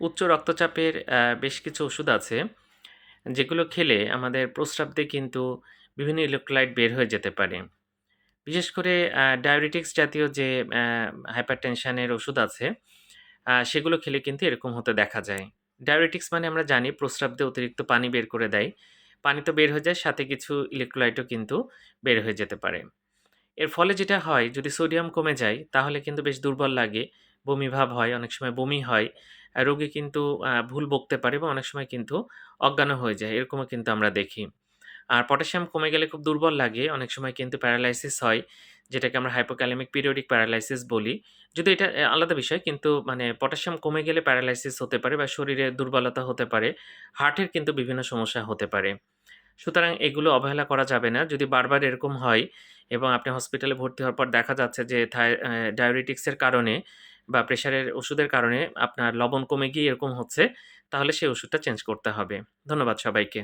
উচ্চ রক্তচাপের বেশ কিছু ওষুধ আছে, যেগুলো খেলে আমাদের প্রস্রাব দিয়ে কিন্তু বিভিন্ন ইলেক্ট্রোলাইট বের হয়ে যেতে পারে। বিশেষ করে ডায়াবেটিক্স জাতীয় যে অ্যা হাইপারটেনশন ওষুধ আছে, সেগুলো খেলে কিন্তু এরকম হতে দেখা যায়। ডায়াবেটিক্স মানে আমরা জানি প্রস্রাব দিয়ে অতিরিক্ত পানি বের করে দেয়। পানি তো বের হয়ে যায়, সাথে কিছু ইলেক্ট্রোলাইটও কিন্তু বের হয়ে যেতে পারে। এর ফলে যেটা হয় যদি সোডিয়াম কমে যায়, তাহলে কিন্তু বেশ দুর্বল লাগে, বমি ভাব হয়, অনেক সময় বমি হয়। রোগী কিন্তু ভুল বকতে পারে বা অনেক সময় কিন্তু অজ্ঞানও হয়ে যায়। এরকমও কিন্তু আমরা দেখি। আর পটাশিয়াম কমে গেলে খুব দুর্বল লাগে। অনেক সময় কিন্তু প্যারালাইসিস হয়। যেটাকে আমরা হাইপোক্যালেমিক পিরিয়ডিক প্যারালাইসিস বলি। যদি এটা আলাদা বিষয় কিন্তু মানে পটাশিয়াম কমে গেলে প্যারালাইসিস হতে পারে বা শরীরে দুর্বলতা হতে পারে। হার্টের কিন্তু বিভিন্ন সমস্যা হতে পারে। সুতরাং এগুলো অবহেলা করা যাবে না। যদি বারবার এরকম হয় এবং আপনি হসপিটালে ভর্তি হওয়ার পর দেখা যাচ্ছে যে থাই অ্যা ডায়াবেটিকস এর কারণে বা প্রেশারের ওষুধের কারণে আপনার লবণ কমে গিয়ে এরকম হচ্ছে, তাহলে সেই ওষুধটা চেঞ্জ করতে হবে। ধন্যবাদ সবাইকে।